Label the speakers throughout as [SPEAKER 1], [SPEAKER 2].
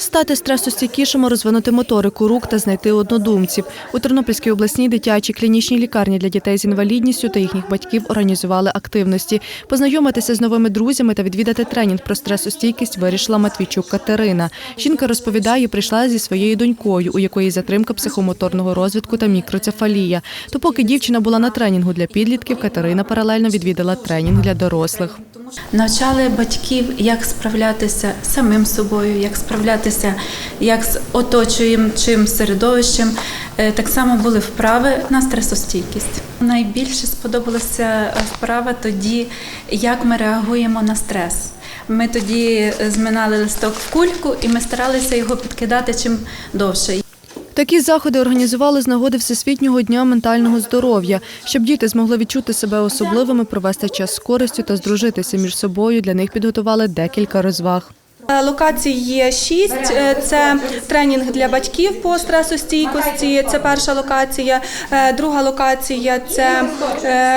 [SPEAKER 1] Стати стресостійкішими, розвинути моторику рук та знайти однодумців. У Тернопільській обласній дитячій клінічній лікарні для дітей з інвалідністю та їхніх батьків організували активності. Познайомитися з новими друзями та відвідати тренінг про стресостійкість вирішила Матвійчук Катерина. Жінка розповідає, прийшла зі своєю донькою, у якої затримка психомоторного розвитку та мікроцефалія. То поки дівчина була на тренінгу для підлітків, Катерина паралельно відвідала тренінг для дорослих.
[SPEAKER 2] Навчали батьків, як справлятися з самим собою, як справлятися як з оточуючим середовищем. Е, Так само були вправи на стресостійкість. Найбільше сподобалася вправа тоді, як ми реагуємо на стрес. Ми тоді зминали листок в кульку і ми старалися його підкидати чим довше.
[SPEAKER 1] Такі заходи організували з нагоди Всесвітнього дня ментального здоров'я, щоб діти змогли відчути себе особливими, провести час з користю та здружитися між собою. Для них підготували декілька розваг.
[SPEAKER 3] Е, Локацій є шість. Е, Це тренінг для батьків по стресостійкості. Це перша локація. Е, Друга локація це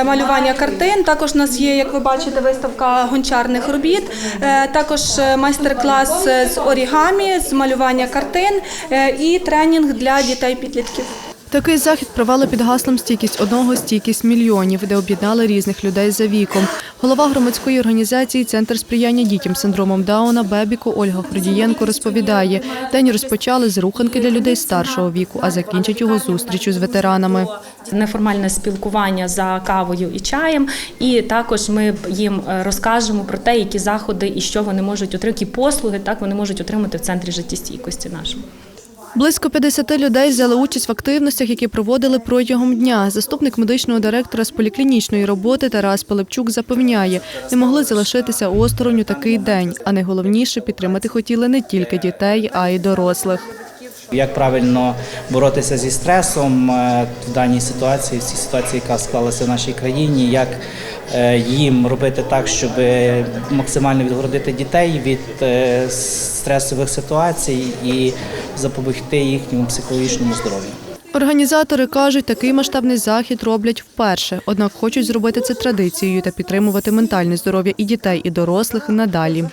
[SPEAKER 3] малювання картин. Також у нас є, як ви бачите, виставка гончарних робіт. Також майстер-клас з орігамі, з малювання картин і тренінг для дітей-підлітків.
[SPEAKER 1] Такий захід провели під гаслом Стійкість одного, стійкість мільйонів, де об'єднали різних людей за віком. Голова громадської організації Центр сприяння дітям з синдромом Дауна Бебіко Ольга Фродієнко розповідає, день розпочали з руханки для людей старшого віку, а закінчать його зустрічю з ветеранами.
[SPEAKER 4] неформальне спілкування за кавою і чаєм. І також ми їм е, розкажемо про те, які заходи і що вони можуть отримати, які послуги так вони можуть отримати в центрі життєстійкості нашому.
[SPEAKER 1] Близько 50 людей взяли участь в активностях, які проводили протягом дня. Заступник медичного директора з поліклінічної роботи Тарас Пилипчук запевняє, не могли залишитися осторонь у такий день, а найголовніше підтримати хотіли не тільки дітей, а й дорослих.
[SPEAKER 5] Як правильно боротися зі стресом е, в даній ситуації, в цій ситуації, яка склалася в нашій країні, як е, їм робити так, щоб максимально відгородити дітей від е, стресових ситуацій і запобігти їхньому психологічному здоров'ю.
[SPEAKER 1] Організатори кажуть, такий масштабний захід роблять вперше, однак хочуть зробити це традицією та підтримувати ментальне здоров'я і дітей, і дорослих надалі.